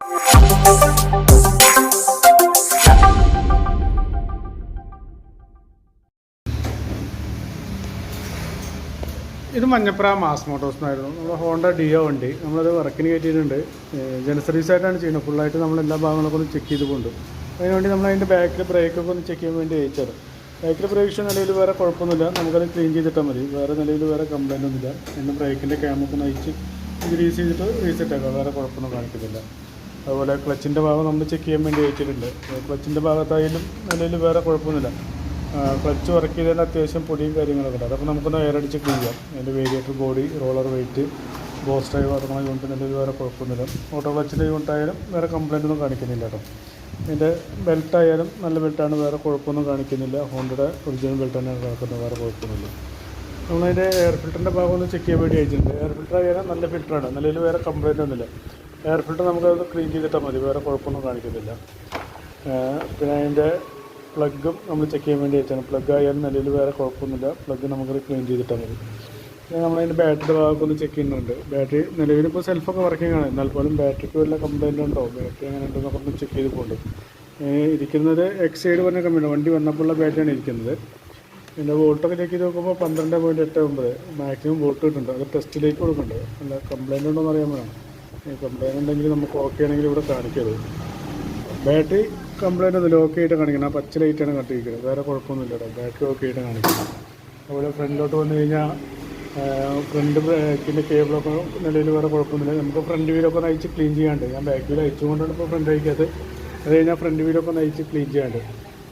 ഇത് Manjapra mass Motors എന്നായിരുന്നു നമ്മൾ ഹോണ്ട ഡിയോ വണ്ടി. നമ്മളത് വർക്കിന് കയറ്റിയിട്ടുണ്ട്. ജന സർവീസ് ആയിട്ടാണ് ചെയ്യുന്നത്. ഫുള്ളായിട്ട് നമ്മൾ എല്ലാ ഭാഗങ്ങളൊക്കെ ഒന്ന് ചെക്ക് ചെയ്ത് കൊണ്ട്. അതിനുവേണ്ടി നമ്മൾ അതിന്റെ ബാക്കിൽ ബ്രേക്കൊക്കെ ഒന്ന് ചെക്ക് ചെയ്യാൻ വേണ്ടി അയച്ചത് ബാക്കിൽ ബ്രേക്ക് നിലയിൽ വേറെ കുഴപ്പമൊന്നുമില്ല. നമുക്കത് ക്ലീൻ ചെയ്തിട്ടാൽ മതി. വേറെ നിലയിൽ വേറെ കംപ്ലൈന്റ് ഒന്നുമില്ല. എന്റെ ബ്രേക്കിന്റെ ക്യാമൊക്കെ ഒന്ന് അയച്ച് ഗ്രീസ് ചെയ്തിട്ട് റീസെറ്റ് ആക്കാം. വേറെ കുഴപ്പമൊന്നും കാണിക്കുന്നില്ല. അതുപോലെ ക്ലച്ചിന്റെ ഭാഗം നമ്മൾ ചെക്ക് ചെയ്യാൻ വേണ്ടി അയച്ചിട്ടുണ്ട് ക്ലച്ചിന്റെ ഭാഗത്തായാലും നിലയിൽ വേറെ കുഴപ്പമൊന്നുമില്ല. ക്ലച്ച് വർക്ക് ചെയ്തതിന് അത്യാവശ്യം പൊടിയും കാര്യങ്ങളൊക്കെ ഉണ്ട്. അതൊക്കെ നമുക്കൊന്ന് എയറടിച്ച് ക്ലീൻ ചെയ്യാം. അതിന്റെ variator body roller weight boss drive അതുപോലെ യൂണിറ്റ് നിലവിൽ വേറെ കുഴപ്പമൊന്നുമില്ല. ഓട്ടോ ക്ലച്ചിന്റെ യൂണിറ്റ് ആയാലും വേറെ കംപ്ലൈന്റ് ഒന്നും കാണിക്കുന്നില്ല കേട്ടോ. ഇതിന്റെ ബെൽറ്റ് ആയാലും നല്ല ബെൽറ്റാണ് വേറെ കുഴപ്പമൊന്നും കാണിക്കുന്നില്ല. ഹോണ്ടയുടെ ഒറിജിനൽ ബെൽറ്റ് തന്നെയാണ് കിടക്കുന്നത് വേറെ കുഴപ്പമൊന്നുമില്ല. നമ്മളതിന്റെ എയർ ഫിൽറ്ററിന്റെ ഭാഗം ഒന്ന് ചെക്ക് ചെയ്യാൻ വേണ്ടി അയച്ചിട്ടുണ്ട് എയർ ഫിൽറ്റർ ആയാലും നല്ല ഫിൽറ്ററാണ് നിലയിൽ വേറെ കംപ്ലൈന്റ് ഒന്നുമില്ല. എയർ ഫിൽറ്റർ നമുക്കത് ക്ലീൻ ചെയ്തിട്ടാൽ മതി. വേറെ കുഴപ്പമൊന്നും കാണിക്കത്തില്ല പിന്നെ അതിന്റെ പ്ലഗും നമ്മൾ ചെക്ക് ചെയ്യാൻ വേണ്ടി അയച്ചാണ് പ്ലഗ് ആയാലും നിലയിൽ വേറെ കുഴപ്പമൊന്നുമില്ല. പ്ലഗ് നമുക്കത് ക്ലീൻ ചെയ്തിട്ടാൽ മതി. പിന്നെ നമ്മളതിന്റെ ബാറ്ററിയുടെ ഭാഗമൊക്കെ ഒന്ന് ചെക്ക് ചെയ്യുന്നുണ്ട്. ബാറ്ററി നിലവിൽ ഇപ്പോൾ സെൽഫൊക്കെ വർക്കിംഗ് ആണ്. എന്നാൽ പോലും ബാറ്ററിക്ക് വല്ല കംപ്ലൈന്റ് ഉണ്ടോ? ബാറ്ററി അങ്ങനെ ഉണ്ടോ എന്നൊക്കെ ഒന്ന് ചെക്ക് ചെയ്ത് പോകുന്നുണ്ട് ഇരിക്കുന്നത് എക്സ് സൈഡ് പറഞ്ഞ കമ്പനി വണ്ടി വന്നപ്പോഴുള്ള ബാറ്ററിയാണ് ഇരിക്കുന്നത്. പിന്നെ വോൾട്ടൊക്കെ ചെക്ക് ചെയ്ത് നോക്കുമ്പോൾ പന്ത്രണ്ട് പോയിന്റ് എട്ട് ഒമ്പത്. മാക്സിമം വോൾട്ട് കിട്ടുന്നുണ്ട്. അത് ടെസ്റ്റിലേക്ക് കൊടുക്കുന്നുണ്ട്. അല്ല കംപ്ലൈന്റ് ഉണ്ടോ എന്ന് അറിയാൻ വേണം കംപ്ലൈന്റ് ഉണ്ടെങ്കിൽ നമുക്ക് ഓക്കെ ആണെങ്കിൽ ഇവിടെ കാണിക്കരുത്. ബാറ്ററി കംപ്ലൈന്റ് ഒന്നുമില്ല ഓക്കെ ആയിട്ട് കാണിക്കണം. ആ പച്ച ലൈറ്റാണ് കണ്ടിരിക്കുന്നത് വേറെ കുഴപ്പമൊന്നുമില്ല ബാറ്ററി ഓക്കെ ആയിട്ട് കാണിക്കുന്നത് അതുപോലെ ഫ്രണ്ടിലോട്ട് വന്നു കഴിഞ്ഞാൽ ഫ്രണ്ട് ബ്രേക്കിന്റെ കേബിളൊക്കെ നിലയിൽ വേറെ കുഴപ്പമൊന്നുമില്ല. നമുക്ക് ഫ്രണ്ട് വീലൊക്കെ നയിച്ച് ക്ലീൻ ചെയ്യാണ്ട്. ഞാൻ ബാക്ക് വീൽ അയച്ചുകൊണ്ടാണ് ഇപ്പോൾ ഫ്രണ്ട് അയക്കാത്തത് അത് കഴിഞ്ഞാൽ ഫ്രണ്ട് വീലൊക്കെ നയിച്ച് ക്ലീൻ ചെയ്യാണ്ട്.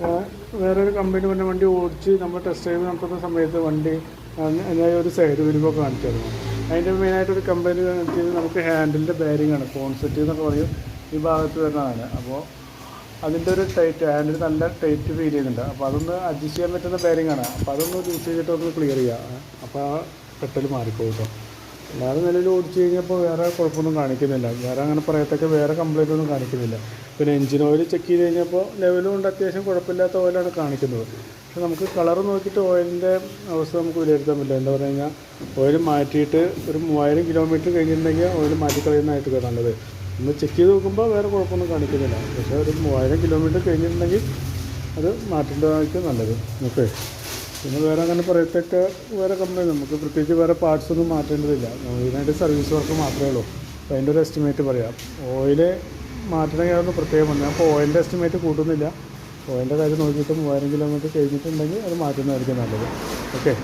വേറെ വേറൊരു കമ്പനി പറഞ്ഞ വണ്ടി ഓടിച്ച് നമ്മൾ ടെസ്റ്റ് ഡ്രൈവ് നടത്തുന്ന സമയത്ത് വണ്ടി ഞാൻ ഒരു സൈഡ് വീലുമൊക്കെ കാണിച്ചായിരുന്നു അതിന്റെ മെയിനായിട്ടൊരു കമ്പനി കാണിച്ചത് നമുക്ക് ഹാൻഡിലിന്റെ ബെയറിംഗ് ആണ്. കോൺസെറ്റ് എന്നൊക്കെ പറയും. ഈ ഭാഗത്ത് വരുന്നതാണ് അപ്പോൾ അതിന്റെ ഒരു ടൈറ്റ് ഹാൻഡിൽ നല്ല ടൈറ്റ് ഫീൽ ചെയ്യുന്നുണ്ട്. അപ്പോൾ അതൊന്ന് അഡ്ജസ്റ്റ് ചെയ്യാൻ പറ്റുന്ന ബെയറിംഗ് ആണ്. അപ്പോൾ അതൊന്ന് യൂസ് ചെയ്തിട്ട് ഒന്ന് ക്ലിയർ ചെയ്യുക അപ്പോൾ പെട്ടൽ മാറിപ്പോകും കേട്ടോ അല്ലാതെ നിലയിൽ ഓടിച്ച് കഴിഞ്ഞപ്പോൾ വേറെ കുഴപ്പമൊന്നും കാണിക്കുന്നില്ല. വേറെ അങ്ങനെ പറയത്തൊക്കെ വേറെ കംപ്ലൈന്റ് ഒന്നും കാണിക്കുന്നില്ല. പിന്നെ എഞ്ചിൻ ഓയിൽ ചെക്ക് ചെയ്ത് കഴിഞ്ഞപ്പോൾ ലെവലും ഉണ്ട് അത്യാവശ്യം കുഴപ്പമില്ലാത്ത ഓയിലാണ് കാണിക്കുന്നത്. പക്ഷെ നമുക്ക് കളർ നോക്കിയിട്ട് ഓയിലിന്റെ അവസ്ഥ നമുക്ക് വിലയിരുത്താൻ പറ്റില്ല. എന്താ പറഞ്ഞു കഴിഞ്ഞാൽ ഓയിൽ മാറ്റിയിട്ട് ഒരു മൂവായിരം കിലോമീറ്റർ കഴിഞ്ഞിട്ടുണ്ടെങ്കിൽ ഓയിൽ മാറ്റി കളയുന്നതായിട്ട് നല്ലത്. ഒന്ന് ചെക്ക് ചെയ്ത് നോക്കുമ്പോൾ വേറെ കുഴപ്പമൊന്നും കാണിക്കുന്നില്ല. പക്ഷേ ഒരു മൂവായിരം കിലോമീറ്റർ കഴിഞ്ഞിട്ടുണ്ടെങ്കിൽ അത് മാറ്റേണ്ടതായിട്ട് നല്ലത്. ഓക്കെ. പിന്നെ വേറെ അങ്ങനെ പറയത്തക്ക വേറെ കമ്പനി നമുക്ക് പ്രത്യേകിച്ച് വേറെ പാർട്സ് ഒന്നും മാറ്റേണ്ടതില്ല. ഇതിനായിട്ട് സർവീസ് വർക്ക് മാത്രമേ ഉള്ളൂ. അപ്പോൾ അതിന്റെ ഒരു എസ്റ്റിമേറ്റ് പറയാം. ഓയിൽ മാറ്റണമെങ്കിൽ പ്രത്യേകം പറഞ്ഞു അപ്പോൾ ഓയിലിന്റെ എസ്റ്റിമേറ്റ് കൂട്ടുന്നില്ല. ഓയിലിന്റെ കാര്യം നോക്കിയിട്ട് മൂവായിരം കിലോമീറ്റർ കഴിഞ്ഞിട്ടുണ്ടെങ്കിൽ അത് മാറ്റുന്നതായിരിക്കും നല്ലത്. ഓക്കെ